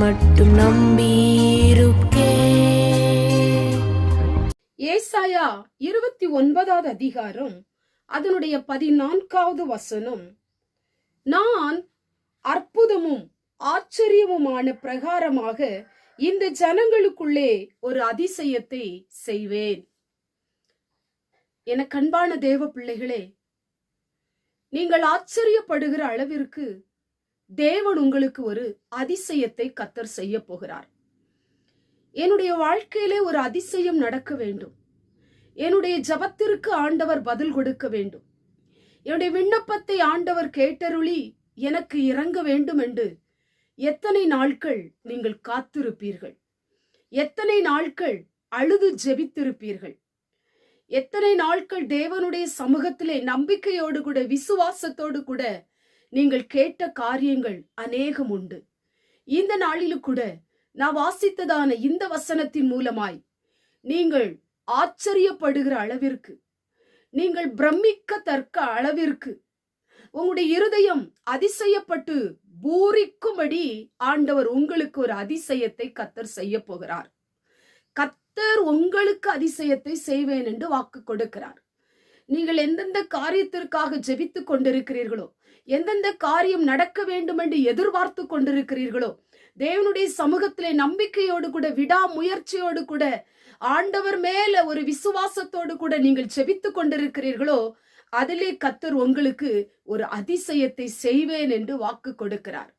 மட்டும் நம்பியிருக்கே. ஏசாயா இருபத்தி ஒன்பதாவது அதிகாரம் அதனுடைய பதினான்காவது வசனம். நான் அற்புதமும் ஆச்சரியமுமான பிரகாரமாக இந்த ஜனங்களுக்குள்ளே ஒரு அதிசயத்தை செய்வேன். என கண்பான தேவ பிள்ளைகளே நீங்கள் ஆச்சரியப்படுகிற அளவிற்கு தேவன் உங்களுக்கு ஒரு அதிசயத்தை கத்தர் செய்ய போகிறார். என்னுடைய வாழ்க்கையிலே ஒரு அதிசயம் நடக்க வேண்டும். என்னுடைய ஜபத்திற்கு ஆண்டவர் பதில் கொடுக்க வேண்டும். என்னுடைய விண்ணப்பத்தை ஆண்டவர் கேட்டருளி எனக்கு இறங்க வேண்டும் என்று எத்தனை நாட்கள் நீங்கள் காத்திருப்பீர்கள்? எத்தனை நாட்கள் அழுது ஜெபித்திருப்பீர்கள்? எத்தனை நாட்கள் தேவனுடைய சமூகத்திலே நம்பிக்கையோடு கூட விசுவாசத்தோடு கூட நீங்கள் கேட்ட காரியங்கள் அநேகம் உண்டு. இந்த நாளிலும் கூட நான் வாசித்ததான இந்த வசனத்தின் மூலமாய் நீங்கள் ஆச்சரியப்படுகிற அளவிற்கு நீங்கள் பிரமிக்கத்தக்க அளவிற்கு உங்களுடைய இருதயம் அதிசயப்பட்டு பூரிக்கும்படி ஆண்டவர் உங்களுக்கு ஒரு அதிசயத்தை கத்தர் செய்ய போகிறார். கத்தர் உங்களுக்கு அதிசயத்தை செய்வேன் என்று வாக்கு கொடுக்கிறார். நீங்கள் எந்தெந்த காரியத்திற்காக ஜெபித்து கொண்டிருக்கிறீர்களோ எந்தெந்த காரியம் நடக்க வேண்டும் என்று எதிர்பார்த்து கொண்டிருக்கிறீர்களோ தேவனுடைய சமூகத்திலே நம்பிக்கையோடு கூட விடா முயற்சியோடு கூட ஆண்டவர் மேல ஒரு விசுவாசத்தோடு கூட நீங்கள் செபித்து கொண்டிருக்கிறீர்களோ அதிலே கத்தர் உங்களுக்கு ஒரு அதிசயத்தை செய்வேன் என்று வாக்கு கொடுக்கிறார்.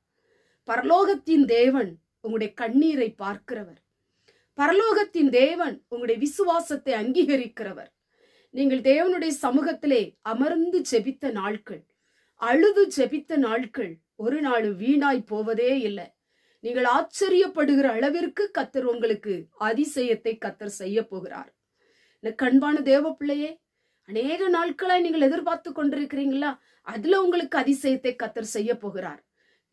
பரலோகத்தின் தேவன் உங்களுடைய கண்ணீரை பார்க்கிறவர். பரலோகத்தின் தேவன் உங்களுடைய விசுவாசத்தை அங்கீகரிக்கிறவர். நீங்கள் தேவனுடைய சமூகத்திலே அமர்ந்து ஜெபித்த நாட்கள் அழுது ஜெபித்த நாட்கள் ஒரு நாள் வீணாய் போவதே இல்லை. நீங்கள் ஆச்சரியப்படுகிற அளவிற்கு கத்தர் உங்களுக்கு அதிசயத்தை கத்தர் செய்ய போகிறார். கண்பான தேவ பிள்ளையே அநேக நாட்களாய் நீங்கள் எதிர்பார்த்து கொண்டிருக்கிறீங்களா? அதுல உங்களுக்கு அதிசயத்தை கத்தர் செய்ய போகிறார்.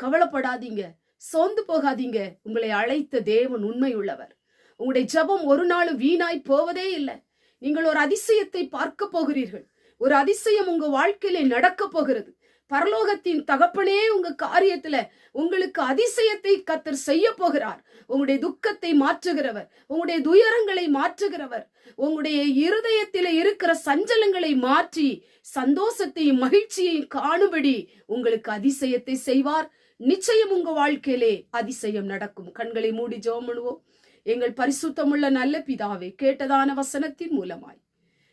கவலைப்படாதீங்க. சோர்ந்து போகாதீங்க. உங்களை அழைத்த தேவன் உண்மை உள்ளவர் உங்களுடைய ஜபம் ஒரு நாள் வீணாய் போவதே இல்லை. நீங்கள் ஒரு அதிசயத்தை பார்க்க போகிறீர்கள். ஒரு அதிசயம் உங்க வாழ்க்கையில நடக்க போகிறது. பரலோகத்தின் தகப்பனே உங்க காரியத்துல உங்களுக்கு அதிசயத்தை கத்தர் செய்ய போகிறார். உங்களுடைய துக்கத்தை மாற்றுகிறவர் உங்களுடைய துயரங்களை மாற்றுகிறவர் உங்களுடைய இருதயத்தில இருக்கிற சஞ்சலங்களை மாற்றி சந்தோஷத்தையும் மகிழ்ச்சியையும் காணும்படி உங்களுக்கு அதிசயத்தை செய்வார். நிச்சயம் உங்க வாழ்க்கையிலே அதிசயம் நடக்கும். கண்களை மூடி ஜோமனுவோம் எங்கள் பரிசுத்தமுள்ள நல்ல பிதாவே கேட்டதான வசனத்தின் மூலமாய்.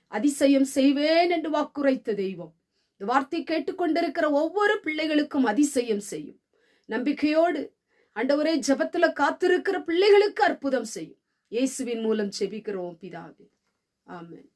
அதிசயம் செய்வேன் என்று வாக்குரைத்த தெய்வம். இந்த வார்த்தை கேட்டுக்கொண்டிருக்கிற ஒவ்வொரு பிள்ளைகளுக்கும் அதிசயம் செய்யும். நம்பிக்கையோடு அண்டவரே ஜபத்துல காத்திருக்கிற பிள்ளைகளுக்கு அற்புதம் செய்யும். இயேசுவின் மூலம் செபிக்கிறோம் பிதாவே. ஆமன்.